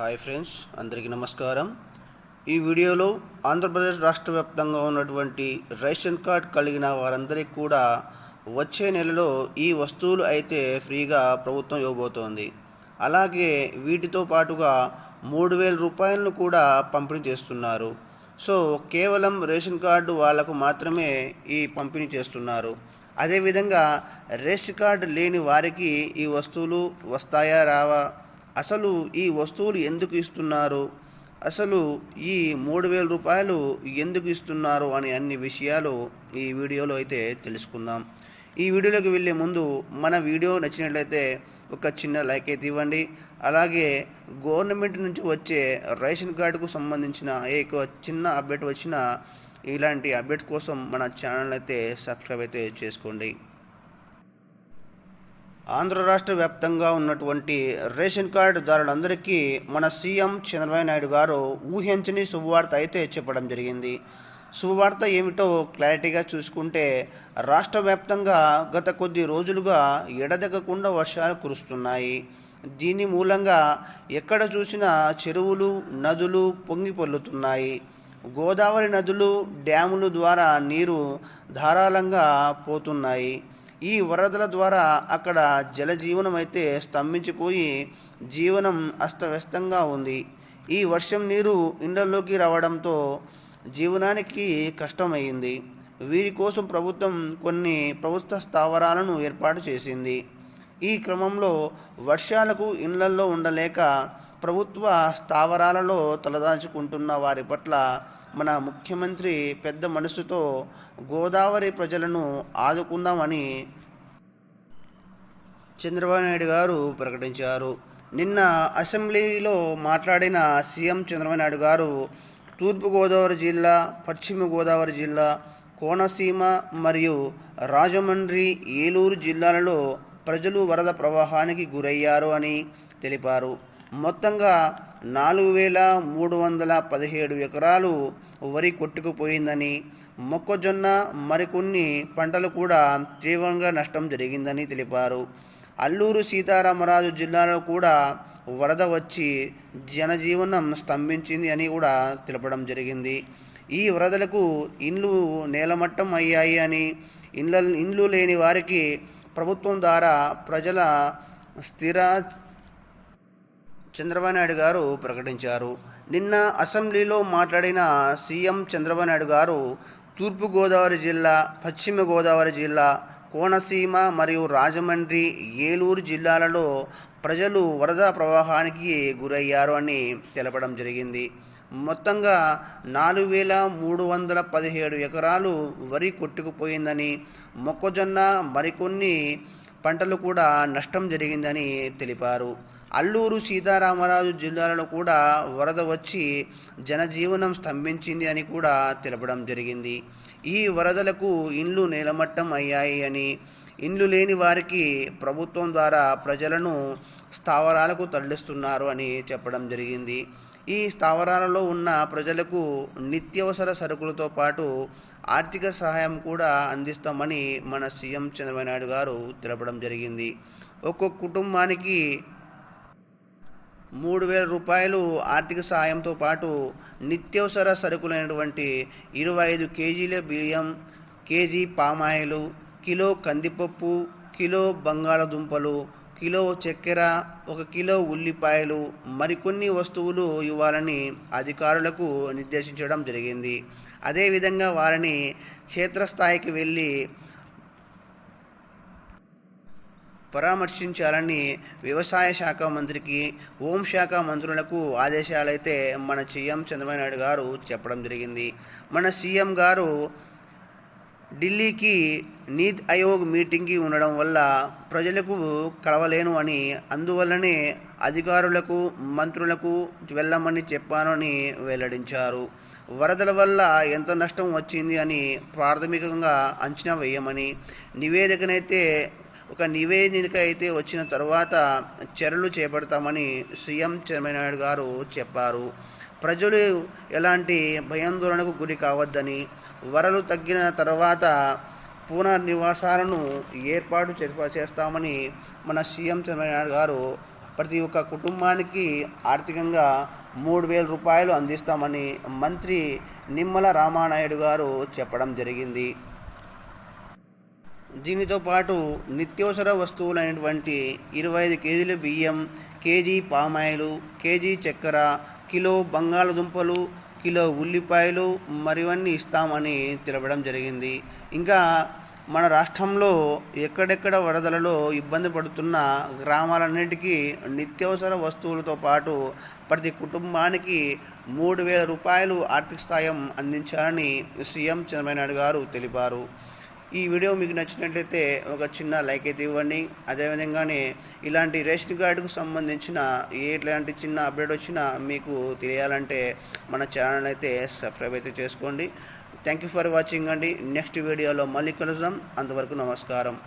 Hi friends అందరికీ నమస్కారం. ఈ వీడియోలో ఆంధ్రప్రదేశ్ రాష్ట్ర వ్యాప్తంగా ఉన్నటువంటి రేషన్ కార్డ్ కలిగిన వారందరికీ కూడా వచ్చే నెలలో ఈ వస్తువులు అయితే ఫ్రీగా ప్రభుత్వం ఇవ్వబోతోంది. అలాగే వీటితో పాటుగా మూడు వేల రూపాయలను కూడా పంపిణీ చేస్తున్నారు. సో కేవలం రేషన్ కార్డు వాళ్ళకు మాత్రమే ఈ పంపిణీ చేస్తున్నారు. అదేవిధంగా రేషన్ కార్డు లేని వారికి ఈ వస్తువులు వస్తాయా రావా అసలు ఈ వస్తువులు ఎందుకు ఇస్తున్నారు? అసలు ఈ మూడు వేల రూపాయలు ఎందుకు ఇస్తున్నారు? అనే అన్ని విషయాలు ఈ వీడియోలో అయితే తెలుసుకుందాం. ఈ వీడియోలోకి వెళ్ళే ముందు మన వీడియో నచ్చినట్లయితే ఒక చిన్న లైక్ అయితే ఇవ్వండి. అలాగే గవర్నమెంట్ నుంచి వచ్చే రేషన్ కార్డుకు సంబంధించిన ఏ ఒక చిన్న అప్డేట్ వచ్చినా ఇలాంటి అప్డేట్ కోసం మన ఛానల్ అయితే సబ్స్క్రైబ్ అయితే చేసుకోండి. ఆంధ్ర రాష్ట్ర వ్యాప్తంగా ఉన్నటువంటి రేషన్ కార్డుదారులందరికీ మన సీఎం చంద్రబాబు నాయుడు గారు ఊహించని శుభవార్త అయితే చెప్పడం జరిగింది. శుభవార్త ఏమిటో క్లారిటీగా చూసుకుంటే రాష్ట్ర వ్యాప్తంగా గత కొద్ది రోజులుగా ఎడదెగకుండా వర్షాలు కురుస్తున్నాయి. దీని మూలంగా ఎక్కడ చూసినా చెరువులు నదులు పొంగి పొల్లుతున్నాయి గోదావరి నదులు డ్యాముల ద్వారా నీరు ధారాళంగా పోతున్నాయి. ఈ వరదల ద్వారా అక్కడ జలజీవనం అయితే స్తంభించిపోయి జీవనం అస్తవ్యస్తంగా ఉంది. ఈ వర్షం నీరు ఇండ్లలోకి రావడంతో జీవనానికి కష్టమైంది. వీరి కోసం ప్రభుత్వం కొన్ని ప్రభుత్వ స్థావరాలను ఏర్పాటు చేసింది. ఈ క్రమంలో వర్షాలకు ఇండ్లల్లో ఉండలేక ప్రభుత్వ స్థావరాలలో తలదాచుకుంటున్న వారి పట్ల మన ముఖ్యమంత్రి పెద్ద మనసుతో గోదావరి ప్రజలను ఆదుకుందామని చంద్రబాబు నాయుడు గారు ప్రకటించారు. నిన్న అసెంబ్లీలో మాట్లాడిన సీఎం చంద్రబాబు నాయుడు గారు తూర్పుగోదావరి జిల్లా పశ్చిమ గోదావరి జిల్లా కోనసీమ మరియు రాజమండ్రి ఏలూరు జిల్లాలలో ప్రజలు వరద ప్రవాహానికి గురయ్యారు అని తెలిపారు. మొత్తంగా నాలుగు వేల మూడు వందల పదిహేడు ఎకరాలు వరి కొట్టుకుపోయిందని మొక్కజొన్న మరికొన్ని పంటలు కూడా తీవ్రంగా నష్టం జరిగిందని తెలిపారు. అల్లూరు సీతారామరాజు జిల్లాలో కూడా వరద వచ్చి జనజీవనం స్తంభించింది అని కూడా తెలపడం జరిగింది. ఈ వరదలకు ఇండ్లు నేలమట్టం అయ్యాయి అని ఇండ్ల ఇండ్లు లేని వారికి ప్రభుత్వం ద్వారా ప్రజల స్థిర చంద్రబాబు నాయుడు గారు ప్రకటించారు. నిన్న అసెంబ్లీలో మాట్లాడిన సీఎం చంద్రబాబు నాయుడు గారు తూర్పుగోదావరి జిల్లా పశ్చిమ గోదావరి జిల్లా కోనసీమ మరియు రాజమండ్రి ఏలూరు జిల్లాలలో ప్రజలు వరద ప్రవాహానికి గురయ్యారు అని తెలపడం జరిగింది. మొత్తంగా నాలుగు వేల మూడు వందల పదిహేడు ఎకరాలు వరి కొట్టుకుపోయిందని మొక్కజొన్న మరికొన్ని పంటలు కూడా నష్టం జరిగిందని తెలిపారు. అల్లూరు సీతారామరాజు జిల్లాలలో కూడా వరద వచ్చి జనజీవనం స్తంభించింది అని కూడా తెలపడం జరిగింది. ఈ వరదలకు ఇండ్లు నేలమట్టం అయ్యాయి అని ఇండ్లు లేని వారికి ప్రభుత్వం ద్వారా ప్రజలను స్థావరాలకు తరలిస్తున్నారు అని చెప్పడం జరిగింది. ఈ స్థావరాలలో ఉన్న ప్రజలకు నిత్యవసర సరుకులతో పాటు ఆర్థిక సహాయం కూడా అందిస్తామని మన సీఎం చంద్రబాబు నాయుడు గారు తెలపడం జరిగింది. ఒక్కొక్క కుటుంబానికి మూడు వేల రూపాయలు ఆర్థిక సహాయంతో పాటు నిత్యవసర సరుకులైనటువంటి ఇరవై ఐదు కేజీల బియ్యం కేజీ పామాయిలు కిలో కందిపప్పు కిలో బంగాళదుంపలు కిలో చక్కెర ఒక కిలో ఉల్లిపాయలు మరికొన్ని వస్తువులు ఇవ్వాలని అధికారులకు నిర్దేశించడం జరిగింది. అదేవిధంగా వారిని క్షేత్రస్థాయికి వెళ్ళి పరామర్శించాలని వ్యవసాయ శాఖ మంత్రికి హోంశాఖ మంత్రులకు ఆదేశాలైతే మన సీఎం చంద్రబాబు నాయుడు గారు చెప్పడం జరిగింది. మన సీఎం గారు ఢిల్లీకి నీత్ ఆయోగ్ మీటింగ్కి ఉండడం వల్ల ప్రజలకు కలవలేను అని అందువల్లనే అధికారులకు మంత్రులకు వెళ్ళమని చెప్పానని వెల్లడించారు. వరదల వల్ల ఎంత నష్టం వచ్చింది అని ప్రాథమికంగా అంచనా వేయమని నివేదికనైతే ఒక నివేదిక అయితే వచ్చిన తర్వాత చర్యలు చేపడతామని సీఎం చంద్రబాబు గారు చెప్పారు. ప్రజలు ఎలాంటి భయాందోళనకు గురి కావద్దని వరలు తగ్గిన తర్వాత పునర్నివాసాలను ఏర్పాటు చే- చేస్తామని మన సీఎం చంద్రబాబు గారు ప్రతి ఒక్క కుటుంబానికి ఆర్థికంగా మూడు వేల రూపాయలు అందిస్తామని మంత్రి నిమ్మల రామానాయుడు గారు చెప్పడం జరిగింది. దీనితో పాటు నిత్యావసర వస్తువులైనటువంటి ఇరవై ఐదు కేజీల బియ్యం కేజీ పామాయిలు కేజీ చక్కెర కిలో బంగాళదుంపలు కిలో ఉల్లిపాయలు మరివన్నీ ఇస్తామని తెలపడం జరిగింది. ఇంకా మన రాష్ట్రంలో ఎక్కడెక్కడ వరదలలో ఇబ్బంది పడుతున్న గ్రామాలన్నిటికీ నిత్యవసర వస్తువులతో పాటు ప్రతి కుటుంబానికి మూడు వేల రూపాయలు ఆర్థిక సాయం అందించాలని సీఎం చంద్రబాబు నాయుడు గారు తెలిపారు. ఈ వీడియో మీకు నచ్చినట్లయితే ఒక చిన్న లైక్ అయితే ఇవ్వండి. అదేవిధంగానే ఇలాంటి రేషన్ కార్డుకు సంబంధించిన ఎట్లాంటి చిన్న అప్డేట్ వచ్చినా మీకు తెలియాలంటే మన ఛానల్ అయితే సబ్స్క్రైబ్ అయితే చేసుకోండి. థ్యాంక్ యూ ఫర్ వాచింగ్ అండి. నెక్స్ట్ వీడియోలో మళ్ళీ కలుద్దాం. అంతవరకు నమస్కారం.